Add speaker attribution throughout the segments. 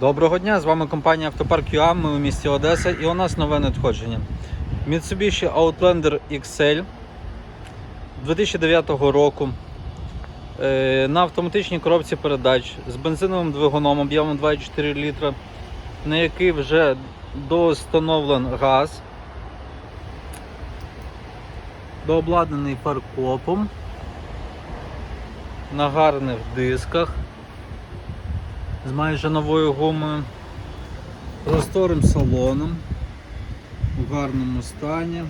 Speaker 1: Доброго дня, з вами компанія Автопарк ЮА, ми у місті Одеса і у нас нове надходження. Mitsubishi Outlander XL 2009 року е, на автоматичній коробці передач з бензиновим двигуном об'ємом 2,4 літра, на який вже доустановлен газ, дообладнаний фаркопом на гарних дисках з майже новою гумою, просторим салоном у гарному стані.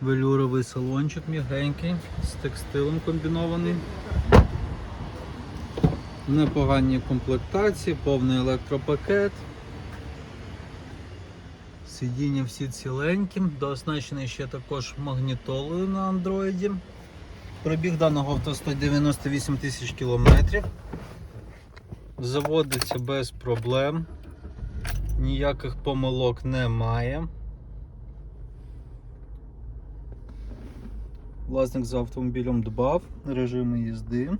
Speaker 1: Велюровий салончик м'ягенький, з текстилем комбінований. В непоганій комплектації, повний електропакет. Сидіння всі ціленькі, дооснащений ще також магнітолою на андроїді. Пробіг даного авто 198 тисяч кілометрів. Заводиться без проблем. Ніяких помилок немає. Власник за автомобілем дбав режими їзди.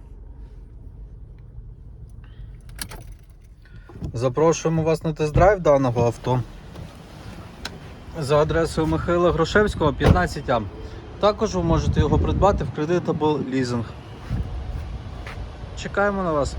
Speaker 1: Запрошуємо вас на тест-драйв даного авто за адресою Михайла Грушевського 15А. Також ви можете його придбати в кредит або лізинг. Чекаємо на вас.